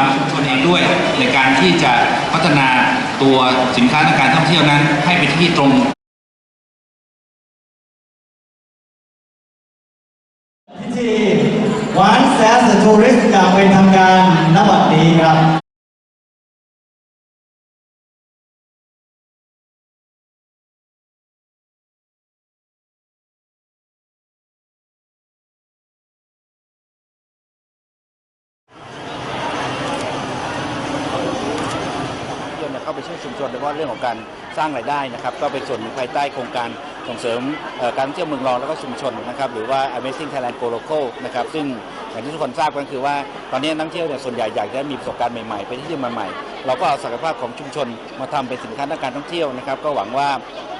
ามชุมชนเองด้วย ในการที่จะพัฒนาตัวสินค้าทางการท่องเที่ยวนั้น ให้เป็นที่ตรงพิธีวันแซสทูริสอย่างเป็นทำงการณบัดนี้ครับ เที่ยวเนี่ยเข้าไปช่วยชุมชนโดยเฉพาะเรื่องของการสร้างรายได้นะครับ ก็เป็นส่วนหนึ่งภายใต้โครงการส่งเสริมการท่องเที่ยวเมืองรองแล้วก็ชุมชนนะครับหรือว่า Amazing Thailand Go Local นะครับซึ่งอย่างที่ทุกคนทราบกันคือว่าตอนนี้นักท่องเที่ยวเนี่ยส่วนใหญ่อยากจะมีประสบการณ์ใหม่ๆ ไปที่เที่ยวใหม่ๆเราก็เอาศักยภาพของชุมชนมาทำเป็นสินค้าทางการท่องเที่ยวนะครับ ก็หวังว่า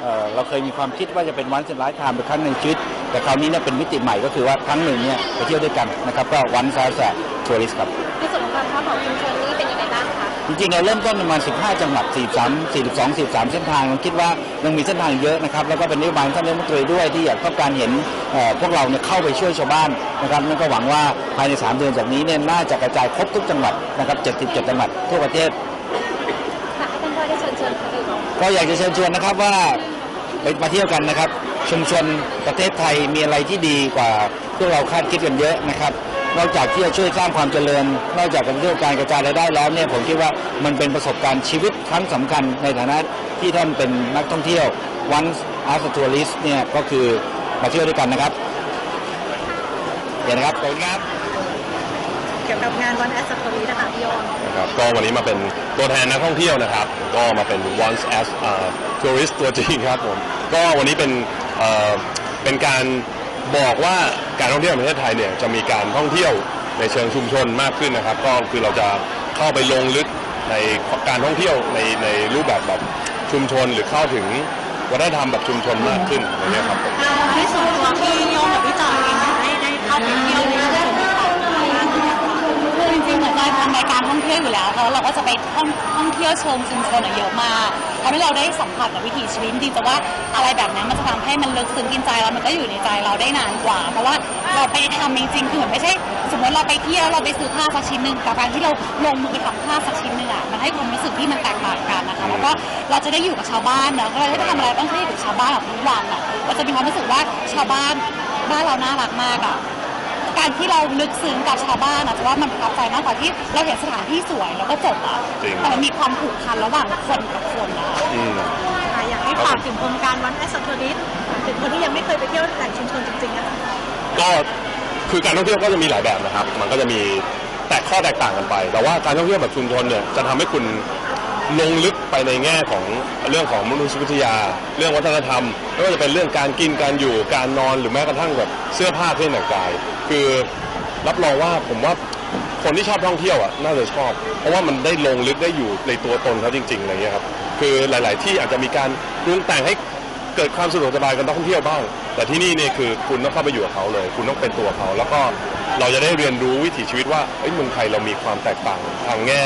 เเราเคยมีความคิดว่าจะเป็นวันสินไลฟ์ไทม์เป็นครั้งในชีวิตแต่คราวนี้เนี่ยเป็นมิติใหม่ก็คือว่าครั้งหนึ่งเนี่ยไปเที่ยวด้วยกันนะครับก็วันซาแสทัวริสครับในส่วนของการค้าของชุมชนนี่เป็นยังไงบ้างคะ จริงๆเราเริ่มต้นประมาณ 15 จังหวัด 43 42 43 เส้นทางเราคิดว่ายังมีเส้นทางเยอะนะครับแล้วก็เป็นนโยบายของท่านนายกรัฐมนตรีด้วยที่อยากต้องการเห็นเอ่อพวกเราเนี่ยเข้าไปช่วยชาวบ้านนะครับนั่นก็หวังว่าภายใน 3 เดือนจากนี้เนี่ยน่าจะกระจายครบทุกจังหวัดนะครับ77 จังหวัดทั่วประเทศค่ะท่านพ่อได้เชิญเชิญคนอื่นออกก็อยากจะเชิญชวนนะครับว่าไปมาเที่ยวกันนะครับ ชุมชนประเทศไทยมีอะไรที่ดีกว่าพวกเราคาดคิดกันเยอะนะครับ นอกจากที่จะช่วยสร้างความเจริญ นอกจากการเที่ยวการกระจายรายได้แล้วเนี่ยผมคิดว่ามันเป็นประสบการณ์ชีวิตครั้งสำคัญในฐานะที่ท่านเป็นนักท่องเที่ยว once as a tourist เนี่ยก็คือมาเที่ยวด้วยกันนะครับเดี๋ยวนะครับขอบคุณครับเกี่ยวกับงานวันแอสเซอรี่นะคะพี่ยอนนะครับก็วันนี้มาเป็นตัวแทนนักท่องเที่ยวนะครับ ก็มาเป็น once as a tourist ตัวจริงครับผมก็วันนี้เป็นเอ่อเป็นการบอกว่า การท่องเที่ยวในประเทศไทยเนี่ยจะมีการท่องเที่ยวในเชิงชุมชนมากขึ้นนะครับ ก็คือเราจะเข้าไปลงลึกในการท่องเที่ยวในในรูปแบบแบบชุมชนหรือเข้าถึงวัฒนธรรมแบบชุมชนมากขึ้นอย่างเงี้ยครับ เราที่ส่วนตัว แล้วค่ะเราก็จะไปท่องท่องเที่ยวเชิงชุมชนอะเยอะมากทำให้เราได้สัมผัสกับวิถีชีวิตจริงแต่ว่าอะไรแบบนั้นมันจะทำให้มันลึกซึ้งกินใจเรามันก็อยู่ในใจเราได้นานกว่า เพราะว่าเราไปทำจริงๆคือเหมือนไม่ใช่ สมมติเราไปเที่ยวเราไปซื้อผ้าสักชิ้นหนึ่งกับการที่เราลงมือไปทำผ้าสักชิ้นหนึ่งอะมันให้ความรู้สึกที่มันแตกต่างกันนะคะแล้วก็เราจะได้อยู่กับชาวบ้านเนาะก็เราได้ทำอะไรต้องให้อยู่กับชาวบ้านแบบทุกวันอะเราจะมีความรู้สึกว่าชาวบ้านบ้านเราน่ารักมากอะ การที่เราลึกซึ้งกับชาวบ้านอะจะว่ามันประทับใจมากกว่าที่เราเห็นสถานที่สวยแล้วก็จบอะจริง แต่มันมีความผูกพันระหว่างคนกับคนอะ อืม ค่ะอยากให้ฝากถึงโครงการวันแอสเซอรี่ถึงคนที่ยังไม่เคยไปเที่ยวแหล่งชุมชนจริงๆนะคะ ก็คือการท่องเที่ยวก็จะมีหลายแบบนะครับ มันก็จะมีแตกข้อแตกต่างกันไป แต่ว่าการท่องเที่ยวแบบชุมชนเนี่ยจะทำให้คุณ ลงลึกไปในแง่ของเรื่องของมนุษยวิทยา เรื่องวัฒนธรรมไม่ว่าจะเป็นเรื่องการกินการอยู่การนอนหรือแม้กระทั่งแบบเสื้อผ้าเครื่องแต่งกาย คือรับรองว่าผมว่าคนที่ชอบท่องเที่ยวอะน่าจะชอบ เพราะว่ามันได้ลงลึกได้อยู่ในตัวตนเขาจริงๆอะไรเงี้ยครับคือหลาย ๆ ที่อาจจะมีการปรุงแต่งให้เกิดความสะดวกสบายกับนักท่องเที่ยวบ้าง แต่ที่นี่เนี่ยคือคุณต้องเข้าไปอยู่กับเขาเลย คุณต้องเป็นตัวเขา แล้วก็เราจะได้เรียนรู้วิถีชีวิตว่าเอ้ยเมืองไทยเรามีความแตกต่างทางแง่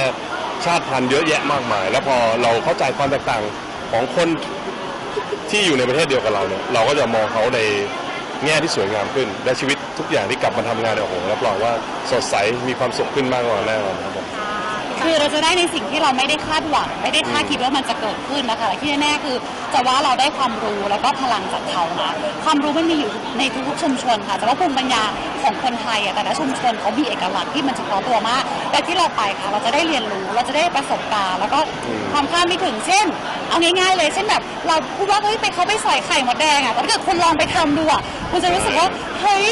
ชาติพันธุ์เยอะแยะมากมาย แล้วพอเราเข้าใจความแตกต่างของคนที่อยู่ในประเทศเดียวกับเราเนี่ยเราก็จะมองเขาในแง่ที่สวยงามขึ้น และชีวิตทุกอย่างที่กลับมาทำงานเนี่ยโอ้โหรับรองว่าสดใสมีความสุขขึ้นมากกว่าแน่นอนครับผม คือเราจะได้ในสิ่งที่เราไม่ได้คาดหวังไม่ได้คาดคิดว่ามันจะเกิดขึ้นนะคะและที่แน่ๆคือจะว่าเราได้ความรู้แล้วก็พลังจากเขานะความรู้มันมีอยู่ในทุกๆชุมชนค่ะแต่ว่าภูมิปัญญาของคนไทยอะแต่ละชุมชนเขามีเอกลักษณ์ที่มันเฉพาะตัวมากแต่ที่เราไปค่ะเราจะได้เรียนรู้เราจะได้ประสบการณ์แล้วก็ความคาดไม่ถึงเช่น เอาง่ายๆเลยเช่นแบบ เราพูดว่าเฮ้ยไปเขาไปใส่ไข่หมดแดงอะแต่ถ้าเกิดคุณลองไปทำดูอะคุณจะรู้สึกว่า เฮ้ย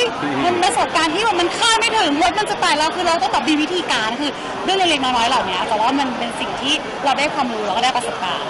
มันประสบการณ์ที่แบบมันคาดไม่ถึงรถมันจะไปแล้วคือเราต้องแบบมีวิธีการคือเรื่องเล็กๆน้อยๆเหล่านี้แต่ว่ามันเป็นสิ่งที่เราได้ความรู้แล้วก็ได้ประสบการณ์